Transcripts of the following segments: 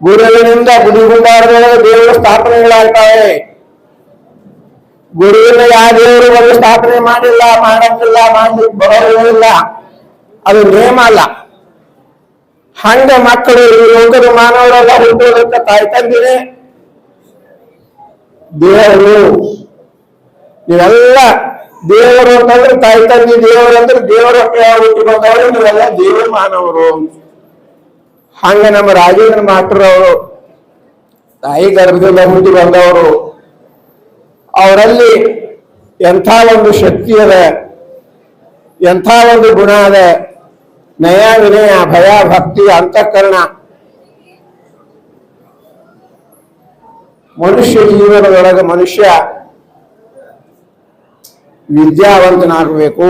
ಗುರುವಿನಿಂದ ಗುಡಿಗುಂಡಾರದೊಳಗೆ ದೇವರು ಸ್ಥಾಪನೆಗಳಾಗ್ತವೆ. ಗುರುವಿನ ಯಾವ ದೇವರು ಒಂದು ಸ್ಥಾಪನೆ ಮಾಡಿಲ್ಲ, ಮಾಡಂಗಿಲ್ಲ ಮಾಡ್ಲಿಕ್ಕೆ ಬರೋದಿಲ್ಲ ಅದು ನೇಮ ಅಲ್ಲ. ಹಂಗ ಮಕ್ಕಳು ಈ ಲೋಕದ ಮಾನವರೆಲ್ಲ ಹುಟ್ಟೋದಕ್ಕೆ ತಾಯಿ ತಂದಿದೆ ದೇವರು, ನೀವೆಲ್ಲ ದೇವರು ಅಂತಂದ್ರೆ ತಾಯಿ ತಂದಿ ದೇವರು ಅಂದ್ರೆ ದೇವರು ಹುಟ್ಟಿ ಬಂದವರು? ನೀವೆಲ್ಲ ದೇವರು ಮಾನವರು. ಹಂಗ ನಮ್ಮ ರಾಜೇಂದ್ರ ಮಾಸ್ಟರ್ ಅವರು, ತಾಯಿ ಗರ್ಭದಿಂದ ಹುಟ್ಟಿ ಬಂದವರು, ಅವರಲ್ಲಿ ಎಂಥ ಒಂದು ಶಕ್ತಿ ಅದ, ಎಂಥ ಒಂದು ಗುಣ ಅದ, ನಯ ವಿನಯ, ಭಯ, ಭಕ್ತಿ, ಅಂತಃಕರಣ. ಮನುಷ್ಯ ಜೀವನದೊಳಗೆ ಮನುಷ್ಯ ವಿದ್ಯಾವಂತನಾಗಬೇಕು.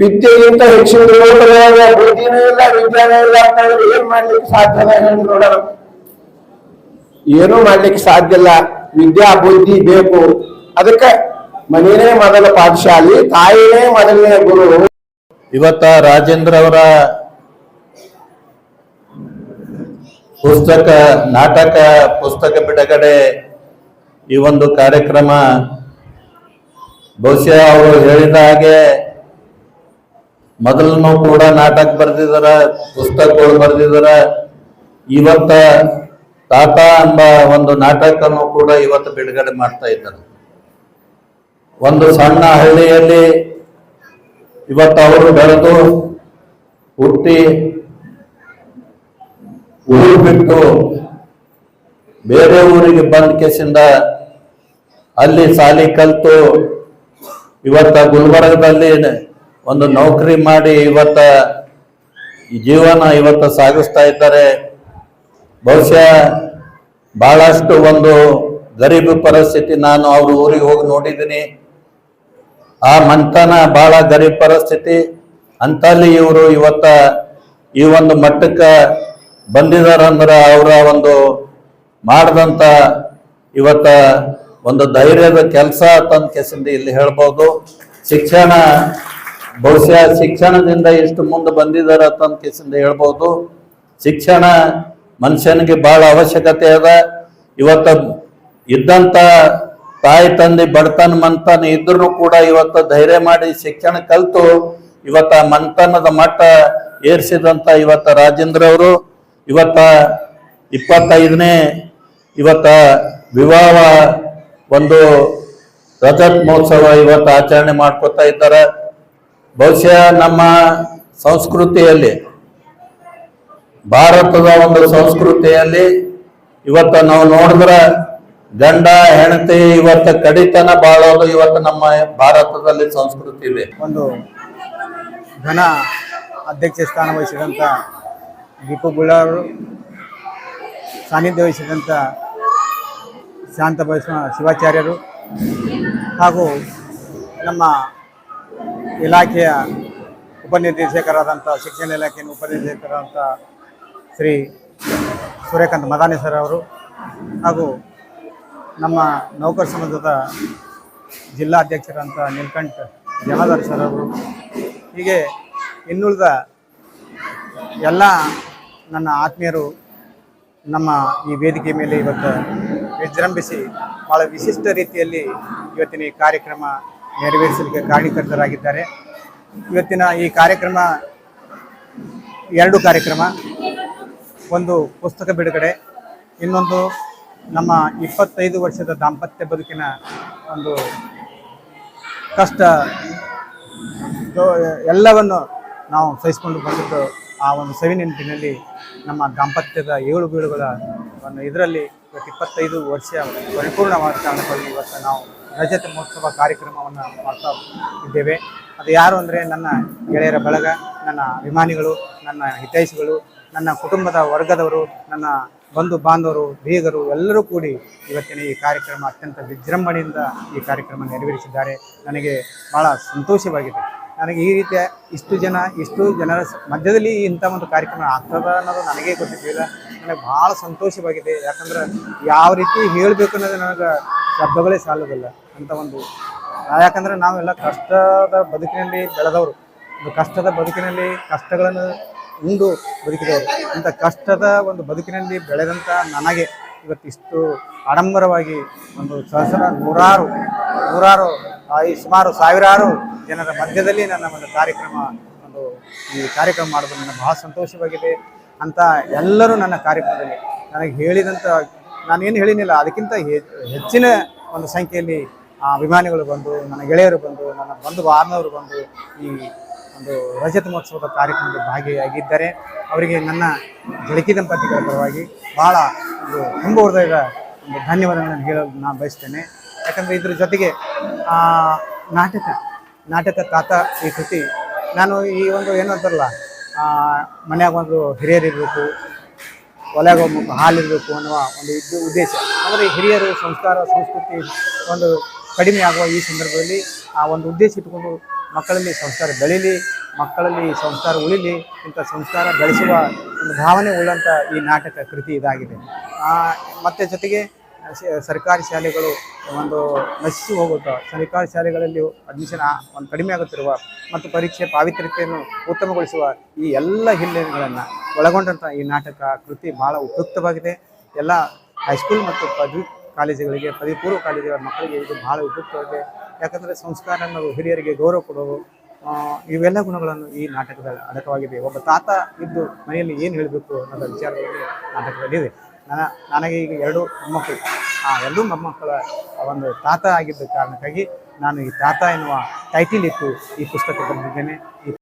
ವಿದ್ಯೆಗಿಂತ ಹೆಚ್ಚಿನ ಬುದ್ಧಿನೂ ಇಲ್ಲ ವಿದ್ಯಾನೂ ಇಲ್ಲ ಅಂತಂದ್ರೆ ಏನ್ ಮಾಡ್ಲಿಕ್ಕೆ ಸಾಧ್ಯ ನೋಡೋಣ ಏನೂ ಮಾಡ್ಲಿಕ್ಕೆ ಸಾಧ್ಯ ಇಲ್ಲ. ವಿದ್ಯಾ, ಬುದ್ಧಿ ಬೇಕು. ಅದಕ್ಕೆ ಮನೆಯೇ ಮೊದಲ ಪಾಠಶಾಲಿ ತಾಯಿನೇ ಮೊದಲನೇ ಗುರು. ಇವತ್ತ ರಾಜೇಂದ್ರ ಅವರ ಪುಸ್ತಕ, ನಾಟಕ, ಪುಸ್ತಕ ಬಿಡುಗಡೆ ಈ ಒಂದು ಕಾರ್ಯಕ್ರಮ. ಬಹುಶಃ ಅವರು ಹೇಳಿದ ಹಾಗೆ ಮೊದಲನು ಕೂಡ ನಾಟಕ ಬರೆದಿದಾರ, ಪುಸ್ತಕಗಳು ಬರೆದಿದಾರ. ಇವತ್ತ ತಾತ ಎಂಬ ಒಂದು ನಾಟಕನು ಕೂಡ ಇವತ್ತು ಬಿಡುಗಡೆ ಮಾಡ್ತಾ ಇದ್ದಾರೆ. ಒಂದು ಸಣ್ಣ ಹಳ್ಳಿಯಲ್ಲಿ ಇವತ್ತು ಅವರು ಬೆಳೆದು ಹುಟ್ಟಿ ಊರು ಬಿಟ್ಟು ಬೇರೆ ಊರಿಗೆ ಬಂದ ಕೇಸಿಂದ ಅಲ್ಲಿ ಸಾಲಿ ಕಲ್ತು ಇವತ್ತ ಗುಲ್ಬರ್ಗದಲ್ಲಿ ಒಂದು ನೌಕರಿ ಮಾಡಿ ಇವತ್ತ ಜೀವನ ಇವತ್ತ ಸಾಗಿಸ್ತಾ ಇದ್ದಾರೆ. ಬಹುಶಃ ಬಹಳಷ್ಟು ಒಂದು ಗರೀಬ್ ಪರಿಸ್ಥಿತಿ ನಾನು ಅವ್ರ ಊರಿಗೆ ಹೋಗಿ ನೋಡಿದ್ದೀನಿ. ಆ ಮಂತನ ಬಹಳ ಗರೀಬ್ ಪರಿಸ್ಥಿತಿ. ಅಂತಲ್ಲಿ ಇವರು ಇವತ್ತ ಈ ಒಂದು ಮಟ್ಟಕ್ಕೆ ಬಂದಿದಾರಂದ್ರೆ ಅವರ ಒಂದು ಮಾಡಿದಂಥ ಇವತ್ತ ಒಂದು ಧೈರ್ಯದ ಕೆಲಸ ತಂದ ಕೆಸಿಂದ ಇಲ್ಲಿ ಹೇಳ್ಬೋದು. ಶಿಕ್ಷಣ ಬಹುಶಃ ಶಿಕ್ಷಣದಿಂದ ಎಷ್ಟು ಮುಂದೆ ಬಂದಿದ್ದಾರೆ ಅಂತ ಕೇಸಿಂದ ಹೇಳ್ಬೋದು. ಶಿಕ್ಷಣ ಮನುಷ್ಯನಿಗೆ ಬಹಳ ಅವಶ್ಯಕತೆ ಅದ. ಇವತ್ತ ಇದ್ದಂತ ತಾಯಿ ತಂದೆ ಬಡತನ ಮಂತನ ಇದ್ರೂ ಕೂಡ ಇವತ್ತು ಧೈರ್ಯ ಮಾಡಿ ಶಿಕ್ಷಣ ಕಲಿತು ಇವತ್ತ ಮಂತನದ ಮಟ್ಟ ಏರಿಸಿದಂತ ಇವತ್ತ ರಾಜೇಂದ್ರ ಅವರು ಇವತ್ತ ಇಪ್ಪತ್ತೈದನೇ ಇವತ್ತ ವಿವಾಹ ಒಂದು ರಜತ್ ಮಹೋತ್ಸವ ಇವತ್ತು ಆಚರಣೆ ಮಾಡ್ಕೊತಾ ಇದ್ದಾರೆ. ಬಹುಶಃ ನಮ್ಮ ಸಂಸ್ಕೃತಿಯಲ್ಲಿ, ಭಾರತದ ಒಂದು ಸಂಸ್ಕೃತಿಯಲ್ಲಿ ಇವತ್ತು ನಾವು ನೋಡಿದ್ರೆ ಗಂಡ, ಹೆಂಡತಿ ಇವತ್ತು ಕಡಿತನ ಬಾಳೋದು ಇವತ್ತು ನಮ್ಮ ಭಾರತದಲ್ಲಿ ಸಂಸ್ಕೃತಿ ಇದೆ. ಒಂದು ಘನ ಅಧ್ಯಕ್ಷ ಸ್ಥಾನ ವಹಿಸಿದಂಥ ದೀಪು ಗುಳ್ಳಾರು ಸಾನ್ನಿಧ್ಯ ವಹಿಸಿದಂಥ ಶಾಂತ ಶಿವಾಚಾರ್ಯರು ಹಾಗೂ ನಮ್ಮ ಇಲಾಖೆಯ ಉಪನಿರ್ದೇಶಕರಾದಂಥ ಶಿಕ್ಷಣ ಇಲಾಖೆಯ ಉಪನಿರ್ದೇಶಕರಾದಂಥ ಶ್ರೀ ಸೂರ್ಯಕಾಂತ್ ಮದಾನಿ ಸರ್ ಅವರು ಹಾಗೂ ನಮ್ಮ ನೌಕರ ಸಮಾಜದ ಜಿಲ್ಲಾಧ್ಯಕ್ಷರಂಥ ನೀಲಕಂಠ ಜಮಾದಾರ್ ಸರ್ ಅವರು. ಹೀಗೆ ಇನ್ನುಳಿದ ಎಲ್ಲ ನನ್ನ ಆತ್ಮೀಯರು ನಮ್ಮ ಈ ವೇದಿಕೆ ಮೇಲೆ ಇವತ್ತು ವಿಜೃಂಭಿಸಿ ಭಾಳ ವಿಶಿಷ್ಟ ರೀತಿಯಲ್ಲಿ ಇವತ್ತಿನ ಈ ಕಾರ್ಯಕ್ರಮ ನೆರವೇರಿಸಲಿಕ್ಕೆ ಕಾರಣೀಕರ್ತರಾಗಿದ್ದಾರೆ ಇವತ್ತಿನ ಈ ಕಾರ್ಯಕ್ರಮ, ಎರಡು ಕಾರ್ಯಕ್ರಮ, ಒಂದು ಪುಸ್ತಕ ಬಿಡುಗಡೆ, ಇನ್ನೊಂದು ನಮ್ಮ ಇಪ್ಪತ್ತೈದು ವರ್ಷದ ದಾಂಪತ್ಯ ಬದುಕಿನ ಒಂದು ಕಷ್ಟ ಎಲ್ಲವನ್ನು ನಾವು ಸಹಿಸಿಕೊಂಡು ಬಂದಿದ್ದು ಆ ಒಂದು ಸವಿ ನೆನಪಿನಲ್ಲಿ ನಮ್ಮ ದಾಂಪತ್ಯದ ಏಳು ಬೀಳುಗಳ ಒಂದು ಇದರಲ್ಲಿ ಇವತ್ತು ಇಪ್ಪತ್ತೈದು ವರ್ಷ ಪರಿಪೂರ್ಣವಾದ ಕಾರಣಕ್ಕಾಗಿ ಇವತ್ತು ನಾವು ರಜತ ಮಹೋತ್ಸವ ಕಾರ್ಯಕ್ರಮವನ್ನು ಮಾಡ್ತಾ ಇದ್ದೇವೆ. ಅದು ಯಾರು ಅಂದರೆ ನನ್ನ ಗೆಳೆಯರ ಬಳಗ, ನನ್ನ ಅಭಿಮಾನಿಗಳು, ನನ್ನ ಹಿತೈಷಿಗಳು, ನನ್ನ ಕುಟುಂಬದ ವರ್ಗದವರು, ನನ್ನ ಬಂಧು ಬಾಂಧವರು ಬೀಗರು ಎಲ್ಲರೂ ಕೂಡಿ ಇವತ್ತಿನ ಈ ಕಾರ್ಯಕ್ರಮ ಅತ್ಯಂತ ವಿಜೃಂಭಣೆಯಿಂದ ಈ ಕಾರ್ಯಕ್ರಮ ನೆರವೇರಿಸಿದ್ದಾರೆ. ನನಗೆ ಭಾಳ ಸಂತೋಷವಾಗಿದೆ. ನನಗೆ ಈ ರೀತಿಯ ಇಷ್ಟು ಜನ, ಇಷ್ಟು ಜನರ ಮಧ್ಯದಲ್ಲಿ ಇಂಥ ಒಂದು ಕಾರ್ಯಕ್ರಮ ಆಗ್ತದ ಅನ್ನೋದು ನನಗೆ ಗೊತ್ತಿದ್ದಿಲ್ಲ. ನನಗೆ ಭಾಳ ಸಂತೋಷವಾಗಿದೆ. ಯಾಕಂದ್ರೆ ಯಾವ ರೀತಿ ಹೇಳಬೇಕು ಅನ್ನೋದು ನನಗೆ ಶಬ್ದಗಳೇ ಸಾಲೋದಿಲ್ಲ ಅಂತ ಒಂದು ಯಾಕಂದ್ರೆ ನಾವೆಲ್ಲ ಕಷ್ಟದ ಬದುಕಿನಲ್ಲಿ ಬೆಳೆದವರು. ಒಂದು ಕಷ್ಟದ ಬದುಕಿನಲ್ಲಿ ಕಷ್ಟಗಳನ್ನು ಉಂಡು ಬದುಕಿದವರು. ಇಂಥ ಕಷ್ಟದ ಒಂದು ಬದುಕಿನಲ್ಲಿ ಬೆಳೆದಂಥ ನನಗೆ ಇವತ್ತಿಷ್ಟು ಆಡಂಬರವಾಗಿ ಒಂದು ಸಹಸ್ರ ನೂರಾರು ನೂರಾರು ಈ ಸುಮಾರು ಸಾವಿರಾರು ಜನರ ಮಧ್ಯದಲ್ಲಿ ನನ್ನ ಒಂದು ಕಾರ್ಯಕ್ರಮ ಒಂದು ಈ ಕಾರ್ಯಕ್ರಮ ಮಾಡೋದು ನನಗೆ ಬಹಳ ಸಂತೋಷವಾಗಿದೆ ಅಂತ ಎಲ್ಲರೂ ನನ್ನ ಕಾರ್ಯಕ್ರಮದಲ್ಲಿ ನನಗೆ ಹೇಳಿದಂಥ ನಾನೇನು ಹೇಳಿನಿಲ್ಲ. ಅದಕ್ಕಿಂತ ಹೆಚ್ಚಿನ ಒಂದು ಸಂಖ್ಯೆಯಲ್ಲಿ ಅಭಿಮಾನಿಗಳು ಬಂದು, ನನ್ನ ಗೆಳೆಯರು ಬಂದು, ನನ್ನ ಬಂಧು ಬಾಂಧವರು ಬಂದು ಈ ಒಂದು ರಜತ ಮಹೋತ್ಸವದ ಕಾರ್ಯಕ್ರಮದಲ್ಲಿ ಭಾಗಿಯಾಗಿದ್ದಾರೆ. ಅವರಿಗೆ ನನ್ನ ಜಳಕಿ ದಂಪತಿಗಳ ಪರವಾಗಿ ಭಾಳ ಒಂದು ತುಂಬ ಹೃದಯದ ಒಂದು ಧನ್ಯವಾದಗಳನ್ನು ಹೇಳಲು ನಾನು ಬಯಸ್ತೇನೆ. ಯಾಕಂದರೆ ಇದ್ರ ಜೊತೆಗೆ ನಾಟಕ ನಾಟಕ ತಾತ ಈ ಕೃತಿ, ನಾನು ಈ ಒಂದು ಏನು ಅಂತಾರಲ್ಲ ಮನ್ಯಾಗ ಒಂದು ಹಿರಿಯರು ಇರಬೇಕು ಒಲೆಗೆ ಹೋಗ್ಬೇಕು, ಹಾಲಿರಬೇಕು ಅನ್ನುವ ಒಂದು ಇದು ಉದ್ದೇಶ. ಆದರೆ ಹಿರಿಯರು ಸಂಸ್ಕಾರ, ಸಂಸ್ಕೃತಿ ಒಂದು ಕಡಿಮೆ ಆಗುವ ಈ ಸಂದರ್ಭದಲ್ಲಿ ಆ ಒಂದು ಉದ್ದೇಶ ಇಟ್ಕೊಂಡು ಮಕ್ಕಳಲ್ಲಿ ಸಂಸ್ಕಾರ ಬೆಳೀಲಿ, ಮಕ್ಕಳಲ್ಲಿ ಸಂಸ್ಕಾರ ಉಳಿಲಿ, ಇಂಥ ಸಂಸ್ಕಾರ ಬೆಳೆಸುವ ಒಂದು ಭಾವನೆ ಉಳ್ಳಂಥ ಈ ನಾಟಕ ಕೃತಿ ಇದಾಗಿದೆ. ಮತ್ತು ಮತ್ತೆ ಜೊತೆಗೆ ಸರ್ಕಾರಿ ಶಾಲೆಗಳು ಒಂದು ನಶಿಸಿ ಹೋಗುತ್ತಾ, ಸರ್ಕಾರಿ ಶಾಲೆಗಳಲ್ಲಿ ಅಡ್ಮಿಷನ್ ಒಂದು ಕಡಿಮೆ ಆಗುತ್ತಿರುವ ಮತ್ತು ಪರೀಕ್ಷೆ ಪಾವಿತ್ರ್ಯತೆಯನ್ನು ಉತ್ತಮಗೊಳಿಸುವ ಈ ಎಲ್ಲ ಹಿನ್ನೆಲೆಗಳನ್ನು ಒಳಗೊಂಡಂಥ ಈ ನಾಟಕ ಕೃತಿ ಬಹಳ ಉಪಯುಕ್ತವಾಗಿದೆ. ಎಲ್ಲ ಹೈಸ್ಕೂಲ್ ಮತ್ತು ಪದವಿ ಕಾಲೇಜುಗಳಿಗೆ, ಪದವಿ ಪೂರ್ವ ಕಾಲೇಜುಗಳ ಮಕ್ಕಳಿಗೆ ಇದು ಬಹಳ ಉಪಯುಕ್ತವಾಗಿದೆ. ಯಾಕಂದರೆ ಸಂಸ್ಕಾರ ಅನ್ನೋದು ಹಿರಿಯರಿಗೆ ಗೌರವ ಕೊಡೋದು ಇವೆಲ್ಲ ಗುಣಗಳನ್ನು ಈ ನಾಟಕದಲ್ಲಿ ಅಡಕವಾಗಿದೆ. ಒಬ್ಬ ತಾತ ಇದ್ದು ಮನೆಯಲ್ಲಿ ಏನು ಹೇಳಬೇಕು ಅನ್ನೋದ ವಿಚಾರದಲ್ಲಿ ನಾಟಕದಲ್ಲಿದೆ ನನ್ನ, ನನಗೆ ಈಗ ಎರಡು ಮೊಮ್ಮಕ್ಕಳು. ಆ ಎರಡೂ ಮೊಮ್ಮಕ್ಕಳ ಒಂದು ತಾತ ಆಗಿದ್ದ ಕಾರಣಕ್ಕಾಗಿ ನಾನು ಈ ತಾತ ಎನ್ನುವ ಟೈಟಿಲ್ ಇಟ್ಟು ಈ ಪುಸ್ತಕ ಬರೆದಿದ್ದೇನೆ ಈ